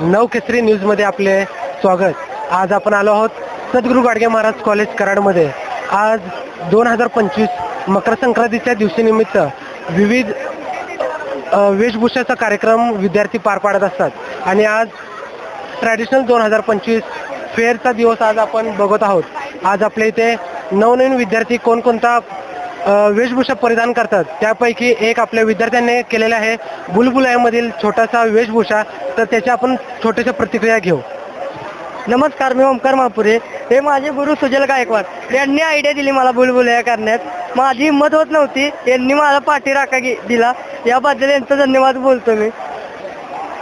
नवकेसरी न्यूजमध्ये आपले स्वागत. आज आपण आलो आहोत सद्गुरू गाडगे महाराज कॉलेज कराडमध्ये. आज दोन हजार पंचवीस मकर संक्रांतीच्या दिवशीनिमित्त विविध वेशभूषाचा कार्यक्रम विद्यार्थी पार पाडत असतात. आणि आज ट्रॅडिशनल दोन हजार पंचवीस फेअरचा दिवस आज आपण बघत आहोत. आज आपल्या इथे नवनवीन विद्यार्थी कोणकोणता वेशभूषा परिधान करतात. त्यापैकी एक आपल्या विद्यार्थ्यांनी केलेला आहे बुलबुलामधील छोटासा वेशभूषा. तर त्याची आपण छोट्याशा प्रतिक्रिया घेऊ. नमस्कार मी ओमकार महापुरे. हे माझे गुरु सुजल गायकवाड. यांनी आयडिया दिली मला बुलबुलया करण्यात. माझी हिंमत होत नव्हती. यांनी मला पाठी राखा गे- दिला. याबद्दल यांचा धन्यवाद बोलतो मी.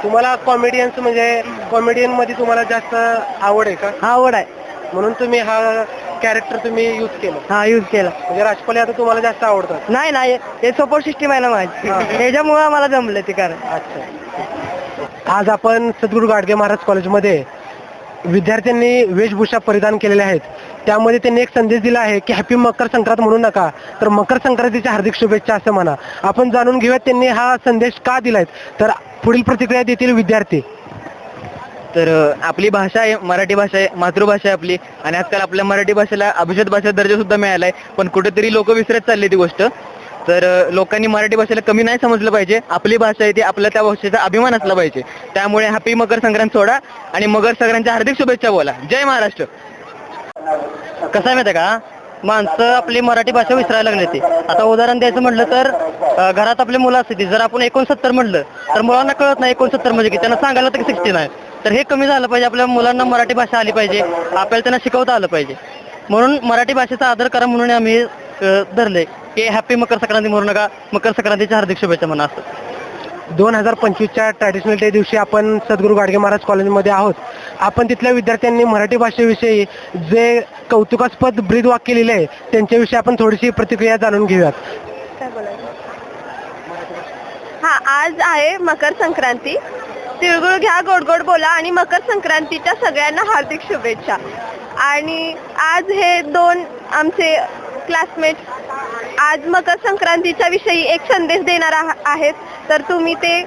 तुम्हाला कॉमेडियन्स म्हणजे कॉमेडियनमध्ये तुम्हाला जास्त आवड आहे का? आवड आहे. म्हणून तुम्ही हा कॅरेक्टर तुम्ही यूज केलं. हा यूज केला. म्हणजे राजपाले आता तुम्हाला जास्त आवडतात. नाही नाही हे सपोर्ट सिस्टीम आहे ना माझी. त्याच्यामुळे मला जमलं ते कारण. अच्छा. आज आपण सद्गुरू गाडगे महाराज कॉलेजमध्ये विद्यार्थ्यांनी वेशभूषा परिधान केलेल्या आहेत. त्यामध्ये त्यांनी एक संदेश दिला आहे की हॅपी मकर संक्रांत म्हणू नका तर मकर संक्रांतीच्या हार्दिक शुभेच्छा असं म्हणा. आपण जाणून घेऊयात त्यांनी हा संदेश का दिलाय. तर पुढील प्रतिक्रिया देतील विद्यार्थी. तर आपली भाषा आहे मराठी भाषा आहे मातृभाषा आहे आपली. आणि आजकाल आपल्या मराठी भाषेला अभिजात भाषा दर्जा सुद्धा मिळाला आहे पण कुठेतरी लोक विसरत चालली ती गोष्ट. तर लोकांनी मराठी भाषेला कमी नाही समजलं पाहिजे. आपली भाषा आहे ती आपल्या त्या भाषेचा अभिमान असला पाहिजे. त्यामुळे हॅपी मकर संक्रांत सोडा आणि मकर संक्रांतच्या हार्दिक शुभेच्छा बोला. जय महाराष्ट्र. कसा आहे माहिती आहे का? माणसं आपली मराठी भाषा विसरायला लागली ती आता उदाहरण द्यायचं म्हटलं तर घरात आपली मुलं असते ती. जर आपण एकोणसत्तर म्हटलं तर मुलांना कळत नाही एकोणसत्तर म्हणजे की त्यांना सांगायला तर सिक्स्टी नाही. तर हे कमी झालं पाहिजे. आपल्या मुलांना मराठी भाषा आली पाहिजे. आपल्याला त्यांना शिकवता आलं पाहिजे. म्हणून मराठी भाषेचा आदर करा म्हणून आम्ही धरले की हॅपी मकर संक्रांती म्हणू नका. मकर संक्रांतीच्या हार्दिक शुभेच्छा म्हणा असं. दोन हजार पंचवीसच्या ट्रॅडिशनल डे दिवशी आपण सद्गुरू गाडगे महाराज कॉलेजमध्ये आहोत. आपण तिथल्या विद्यार्थ्यांनी मराठी भाषेविषयी जे कौतुकास्पद ब्रीद वाक्य लिहिले आहे त्यांच्याविषयी आपण थोडीशी प्रतिक्रिया जाणून घेऊयात. हा आज आहे मकर संक्रांती. तिळगुळ घ्या गोड गोड बोला आणि मकर संक्रांतीच्या सगळ्यांना हार्दिक शुभेच्छा. आणि आज हे दोन आमचे क्लासमेट आज मकर संक्रांतीच्या विषयी एक संदेश देणार आहा- आहेत. तर तुम्ही ते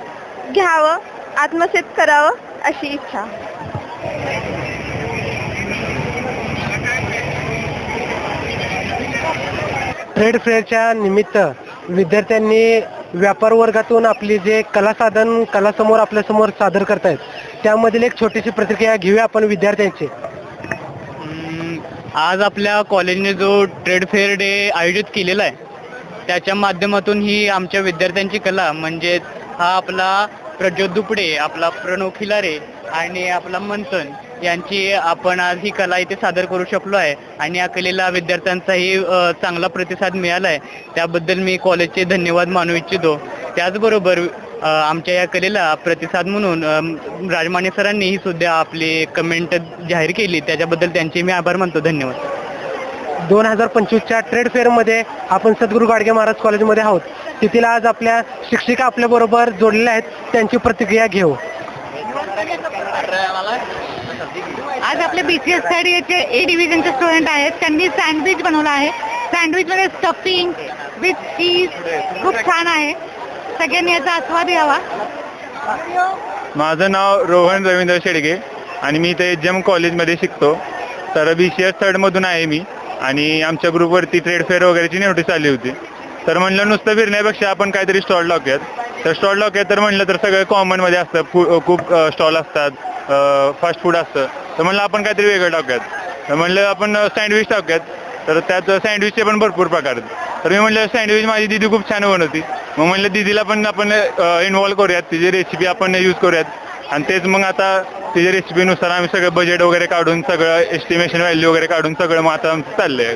घ्यावं आत्मसात करावं अशी इच्छा. ट्रेड फेअरच्या निमित्त विद्यार्थ्यांनी व्यापार वर्गातून आपली जे कला साधन कलासमोर आपल्यासमोर सादर करतायत त्यामधील एक छोटीशी प्रतिक्रिया घेऊया आपण विद्यार्थ्यांची. आज आपल्या कॉलेजने जो ट्रेड फेअर डे आयोजित केलेला आहे त्याच्या माध्यमातून ही आमच्या विद्यार्थ्यांची कला म्हणजे हा आपला प्रज्योत दुपडे आपला प्रणव खिलारे आणि आपला मंथन यांची आपण आज ही कला इथे सादर करू शकलो आहे आणि या कलेला विद्यार्थ्यांचाही चांगला प्रतिसाद मिळाला आहे. त्याबद्दल मी कॉलेजचे धन्यवाद मानू इच्छितो. त्याचबरोबर आमच्या या कलेला प्रतिसाद म्हणून राजमाने सरांनी ही सुद्धा आपली कमेंट जाहीर केली. त्याच्याबद्दल त्यांचे मी आभार मानतो. धन्यवाद. दोन हजार पंचवीसच्या ट्रेड फेअरमध्ये आपण सद्गुरू गाडगे महाराज कॉलेजमध्ये आहोत. तिथील आज आपल्या शिक्षिका आपल्याबरोबर जोडलेल्या आहेत. त्यांची प्रतिक्रिया घेऊ. आज आपले बी सी एस चे ए डिव्हिजनचे स्टुडंट आहेत. त्यांनी सँडविच बनवलं आहे. सँडविचमध्ये स्टफिंग विथ चीज खूप छान आहे. सगळ्यांनी याचा आस्वाद घ्यावा. माझं नाव रोहन रवींद्र शेडगे आणि मी इथे जम कॉलेजमध्ये शिकतो. तर बी सी एस थर्डमधून आहे मी आणि आमच्या ग्रुपवरती ट्रेड फेअर वगैरेची नोटीस आली होती. तर म्हणलं नुसतं फिरण्यापेक्षा आपण काहीतरी स्टॉल लावूयात. तर स्टॉल लावूयात तर म्हणलं तर सगळं कॉमनमध्ये असतं. खूप स्टॉल असतात. फास्ट फूड असतं. तर म्हणलं आपण काहीतरी वेगळं टाकूयात तर म्हणलं आपण सँडविच टाकूयात. तर त्यात सँडविचचे पण भरपूर प्रकार आहेत. तर मी म्हणलं सँडविच माझी दिदी खूप छान बनवती. मग म्हणलं दीदीला पण आपण इन्व्हॉल्व करूयात तिची रेसिपी आपण यूज करूयात. आणि तेच मग आता तिच्या रेसिपीनुसार आम्ही सगळं बजेट वगैरे काढून सगळं एस्टिमेशन व्हॅल्यू वगैरे काढून सगळं मग आता आमचं चाललंय.